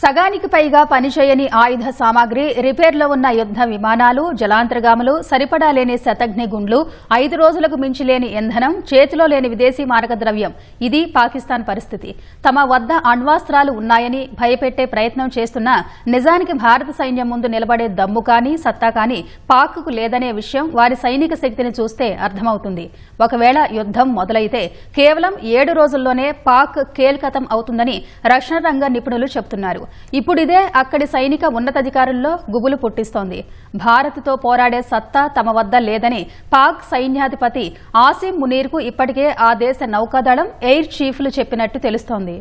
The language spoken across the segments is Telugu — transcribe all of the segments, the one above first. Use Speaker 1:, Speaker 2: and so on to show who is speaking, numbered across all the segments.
Speaker 1: సగానికి పైగా పనిచేయని ఆయుధ సామాగ్రి రిపేర్లో ఉన్న యుద్ద విమానాలు జలాంతర్గాములు సరిపడా లేని శతఘ్ని గుండ్లు ఐదు రోజులకు మించి లేని ఇంధనం చేతిలో లేని విదేశీ మారక ద్రవ్యం ఇది పాకిస్తాన్ పరిస్థితి. తమ వద్ద అణ్వాస్త్రాలు ఉన్నాయని భయపెట్టే ప్రయత్నం చేస్తున్నా నిజానికి భారత సైన్యం ముందు నిలబడే దమ్ము కానీ సత్తా కానీ పాక్కు లేదనే విషయం వారి సైనిక శక్తిని చూస్తే అర్థమవుతుంది. ఒకవేళ యుద్దం మొదలైతే కేవలం ఏడు రోజుల్లోనే పాక్ కేల్కతం అవుతుందని రక్షణ రంగ నిపుణులు చెబుతున్నారు ఇప్పుడిదే అక్కడి సైనిక ఉన్నతాధికారుల్లో గుబులు పుట్టిస్తోంది. భారత్తో పోరాడే సత్తా తమ వద్ద లేదని పాక్ సైన్యాధిపతి ఆసిం మునీర్కు ఇప్పటికే ఆ దేశ నౌకాదళం ఎయిర్ చీఫ్లు చెప్పినట్టు తెలుస్తోంది.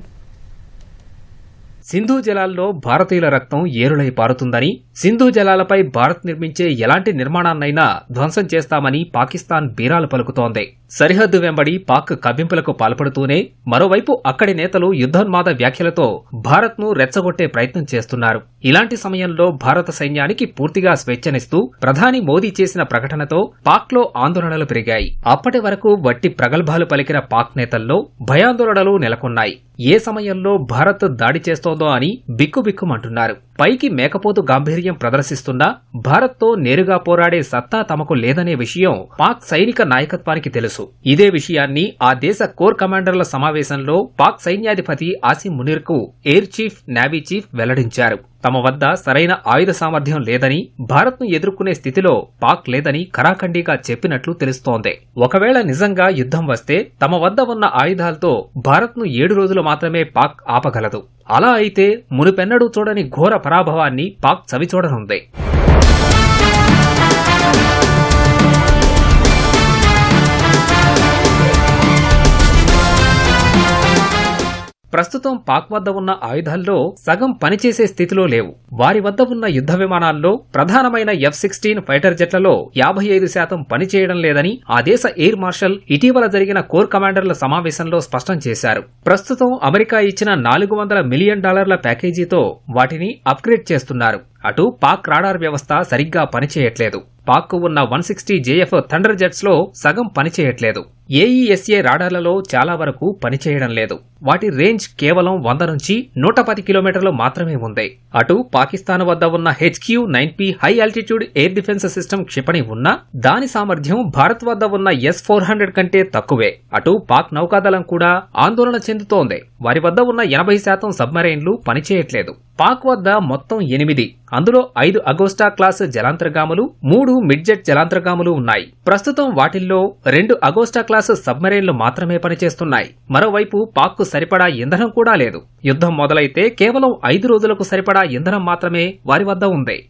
Speaker 2: సింధు జలాల్లో భారతీయుల రక్తం ఏరులై పారుతుందని సింధు జలాలపై భారత్ నిర్మించే ఎలాంటి నిర్మాణాన్నైనా ధ్వంసం చేస్తామని పాకిస్తాన్ బీరాలు పలుకుతోంది. సరిహద్దు వెంబడి పాక్ కవ్వింపులకు పాల్పడుతూనే మరోవైపు అక్కడి నేతలు యుద్ధోన్మాద వ్యాఖ్యలతో భారత్ను రెచ్చగొట్టే ప్రయత్నం చేస్తున్నారు. ఇలాంటి సమయంలో భారత సైన్యానికి పూర్తిగా స్వేచ్ఛనిస్తూ ప్రధాని మోదీ చేసిన ప్రకటనతో పాక్లో ఆందోళనలు పెరిగాయి. అప్పటి వరకు వట్టి ప్రగల్భాలు పలికిన పాక్ నేతల్లో భయాందోళనలు నెలకొన్నాయి. ఏ సమయంలో భారత్ దాడి చేస్తోందో అని బిక్కుబిక్కుమంటున్నారు. పైకి మేకపోతు గాంభీర్యం ప్రదర్శిస్తున్నా భారత్తో నేరుగా పోరాడే సత్తా తమకు లేదనే విషయం పాక్ సైనిక నాయకత్వానికి తెలుసు. ఇదే విషయాన్ని ఆ దేశ కోర్ కమాండర్ల సమావేశంలో పాక్ సైన్యాధిపతి ఆసిమ్ మునీర్కు ఎయిర్ చీఫ్ నేవీ చీఫ్ వెల్లడించారు. తమ వద్ద సరైన ఆయుధ సామర్థ్యం లేదని భారత్ను ఎదుర్కొనే స్థితిలో పాక్ లేదని కరాఖండిగా చెప్పినట్లు తెలుస్తోంది. ఒకవేళ నిజంగా యుద్ధం వస్తే తమ వద్ద ఉన్న ఆయుధాలతో భారత్ను ఏడు రోజులు మాత్రమే పాక్ ఆపగలదు. అలా అయితే మునుపెన్నడూ చూడని ఘోర పరాభవాన్ని పాక్ చవిచూడనుంది. ప్రస్తుతం పాక్ వద్ద ఉన్న ఆయుధాల్లో సగం పనిచేసే స్థితిలో లేవు. వారి వద్ద ఉన్న యుద్ధ విమానాల్లో ప్రధానమైన ఎఫ్ సిక్స్టీన్ ఫైటర్ జెట్లలో యాభై ఐదు శాతం పనిచేయడం లేదని ఆ దేశ ఎయిర్ మార్షల్ ఇటీవల జరిగిన కోర్ కమాండర్ల సమావేశంలో స్పష్టం చేశారు. ప్రస్తుతం అమెరికా ఇచ్చిన నాలుగు వందల మిలియన్ డాలర్ల ప్యాకేజీతో వాటిని అప్గ్రేడ్ చేస్తున్నారు. అటు పాక్ రాడార్ వ్యవస్థ సరిగ్గా పనిచేయట్లేదు. పాక్కు ఉన్న వన్ సిక్స్టీ జేఎఫ్ థండర్ జెట్స్లో సగం పనిచేయట్లేదు. ఏఈఎస్ఏ రాడార్లలో చాలా వరకు పనిచేయడం లేదు. వాటి రేంజ్ కేవలం వంద నుంచి నూట పది కిలోమీటర్లు మాత్రమే ఉంది. అటు పాకిస్తాన్ వద్ద ఉన్న HQ nine P high altitude air defence system క్షిపణి ఉన్నా దాని సామర్థ్యం భారత్ వద్ద ఉన్న ఎస్ ఫోర్ హండ్రెడ్ కంటే తక్కువే. అటు పాక్ నౌకాదళం కూడా ఆందోళన చెందుతోంది. వారి వద్ద ఉన్న ఎనభై శాతం సబ్మరైన్లు పనిచేయట్లేదు. పాక్ వద్ద మొత్తం ఎనిమిది. అందులో ఐదు అగోస్టా క్లాస్ జలాంతర్గాములు మూడు మిడ్జెట్ జలాంతర్గాములు ఉన్నాయి. ప్రస్తుతం వాటిల్లో రెండు అగోస్టా క్లాస్ సబ్మెరైన్లు మాత్రమే పనిచేస్తున్నాయి. మరోవైపు పాక్కు సరిపడా ఇంధనం కూడా లేదు. యుద్ధం మొదలైతే కేవలం ఐదు రోజులకు సరిపడా ఇంధనం మాత్రమే వారి వద్ద ఉంది.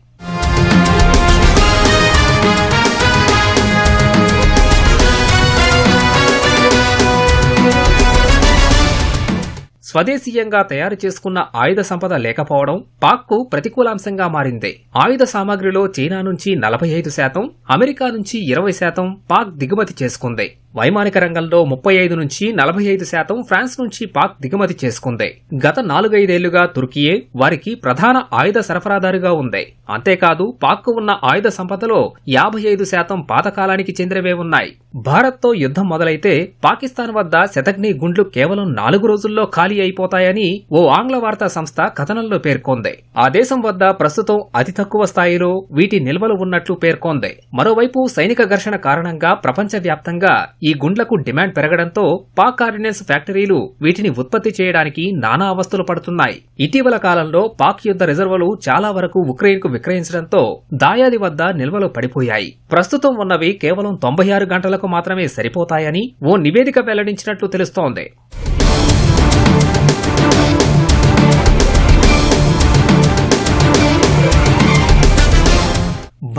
Speaker 2: స్వదేశీయంగా తయారు చేసుకున్న ఆయుధ సంపద లేకపోవడం పాక్కు ప్రతికూలాంశంగా మారింది. ఆయుధ సామాగ్రిలో చైనా నుంచి నలభై ఐదు శాతం అమెరికా నుంచి ఇరవై శాతం పాక్ దిగుమతి చేసుకుంది. వైమానిక రంగంలో ముప్పై ఐదు నుంచి నలభై ఐదు శాతం ఫ్రాన్స్ నుంచి పాక్ దిగుమతి చేసుకుంది. గత నాలుగైదేళ్ళుగా తుర్కీయే వారికి ప్రధాన ఆయుధ సరఫరాదారుగా ఉంది. అంతేకాదు పాక్కు ఉన్న ఆయుధ సంపదలో యాభై ఐదు శాతం పాతకాలానికి చెందినవే ఉన్నాయి. భారత్తో యుద్ధం మొదలైతే పాకిస్తాన్ వద్ద శతగ్ని గుండ్లు కేవలం నాలుగు రోజుల్లో ఖాళీ అయిపోతాయని ఓ ఆంగ్ల వార్తా సంస్థ కథనంలో పేర్కొంది. ఆ దేశం వద్ద ప్రస్తుతం అతి తక్కువ స్థాయిలో వీటి నిల్వలు ఉన్నట్లు పేర్కొంది. మరోవైపు సైనిక ఘర్షణ కారణంగా ప్రపంచవ్యాప్తంగా ఈ గుండ్లకు డిమాండ్ పెరగడంతో పాక్ ఆర్డినెన్స్ ఫ్యాక్టరీలు వీటిని ఉత్పత్తి చేయడానికి నానా అవస్థలు పడుతున్నాయి. ఇటీవల కాలంలో పాక్ యుద్ధ రిజర్వులు చాలా వరకు ఉక్రెయిన్కు విక్రయించడంతో దాయాది వద్ద నిల్వలు పడిపోయాయి. ప్రస్తుతం ఉన్నవి కేవలం తొంభై ఆరు గంటలకు మాత్రమే సరిపోతాయని ఓ నివేదిక వెల్లడించినట్లు తెలుస్తోంది.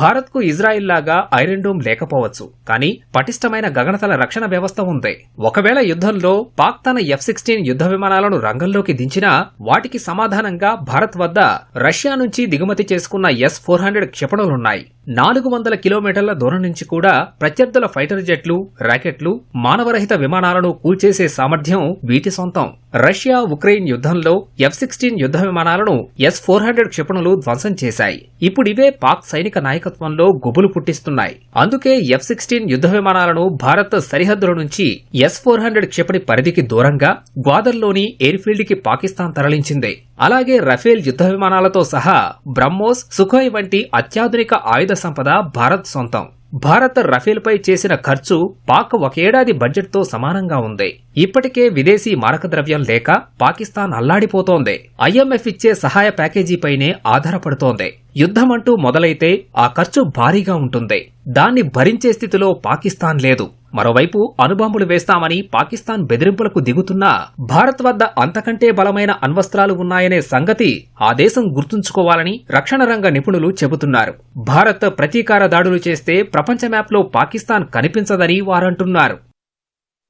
Speaker 2: భారత్కు ఇజ్రాయిల్ లాగా ఐరన్ డూమ్ లేకపోవచ్చు. కానీ పటిష్టమైన గగనతల రక్షణ వ్యవస్థ ఉంది. ఒకవేళ యుద్ధంలో పాక్ తన ఎఫ్ సిక్స్టీన్ యుద్ధ విమానాలను రంగంలోకి దించినా వాటికి సమాధానంగా భారత్ వద్ద రష్యా నుంచి దిగుమతి చేసుకున్న ఎస్ ఫోర్ హండ్రెడ్ క్షిపణులున్నాయి. నాలుగు వందల కిలోమీటర్ల దూరం నుంచి కూడా ప్రత్యర్థుల ఫైటర్ జెట్లు రాకెట్లు మానవరహిత విమానాలను కూల్చేసే సామర్థ్యం వీటి సొంతం. రష్యా ఉక్రెయిన్ యుద్ధంలో ఎఫ్ సిక్స్టీన్ యుద్ధ విమానాలను ఎస్ ఫోర్ హండ్రెడ్ క్షిపణులు ధ్వంసం చేశాయి. ఇప్పుడివే పాక్ సైనిక నాయకత్వం. నాయకత్వంలో గుబులు పుట్టిస్తున్నాయి. అందుకే ఎఫ్ సిక్స్టీన్ యుద్ధ విమానాలను భారత్ సరిహద్దుల నుంచి ఎస్ ఫోర్ హండ్రెడ్ క్షిపణి పరిధికి దూరంగా గ్వాదర్లోని ఎయిర్ఫీల్డ్కి పాకిస్తాన్ తరలించింది. అలాగే రఫేల్ యుద్ధ విమానాలతో సహా బ్రహ్మోస్ సుఖోయ్ వంటి అత్యాధునిక ఆయుధ సంపద భారత్ సొంతం. భారత్ రఫేల్పై చేసిన ఖర్చు పాక్ ఒక ఏడాది బడ్జెట్తో సమానంగా ఉంది. ఇప్పటికే విదేశీ మారక ద్రవ్యం లేక పాకిస్తాన్ అల్లాడిపోతోంది. ఐఎంఎఫ్ ఇచ్చే సహాయ ప్యాకేజీపైనే ఆధారపడుతోంది. యుద్ధమంటూ మొదలైతే ఆ ఖర్చు భారీగా ఉంటుంది. దాన్ని భరించే స్థితిలో పాకిస్తాన్ లేదు. మరోవైపు అణుబాంబులు వేస్తామని పాకిస్తాన్ బెదిరింపులకు దిగుతున్నా భారత్ వద్ద అంతకంటే బలమైన అణ్వస్త్రాలు ఉన్నాయనే సంగతి ఆ దేశం గుర్తుంచుకోవాలని రక్షణ రంగ నిపుణులు చెబుతున్నారు. భారత్ ప్రతీకార దాడులు చేస్తే ప్రపంచ మ్యాప్లో పాకిస్తాన్ కనిపించదని వారంటున్నారు.